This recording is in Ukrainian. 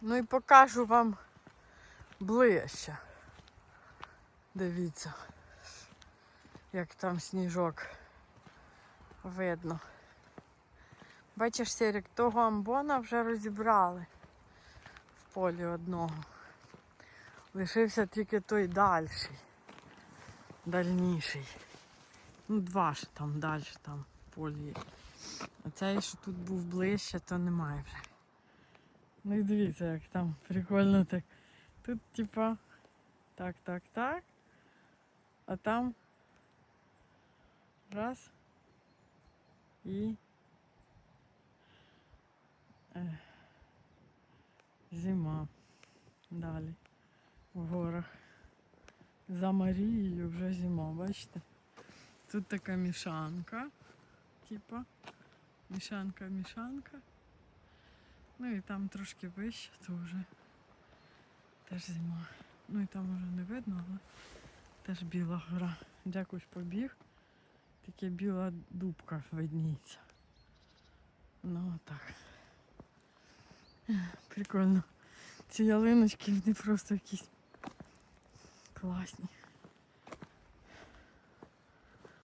Ну і покажу вам ближче. Дивіться, як там сніжок видно. Бачиш, Серік, того амбона вже розібрали в полі одного. Лишився тільки той дальший, дальніший. Ну, два ж там далі там полі. А цей, що тут був ближче, то немає вже. Ну і дивіться, як там прикольно так. Тут типа так, так, так. А там раз і е, зима. Далі в горах. За Марією вже зима, бачите? Тут така мішанка, типа мішанка, мішанка. Ну і там трошки вище, то вже теж зима. Ну і там уже не видно, але теж біла гора. Дякуюсь побіг. Таке біла дубка видніється. Ну так. Прикольно. Ці ялиночки, вони просто якісь класні.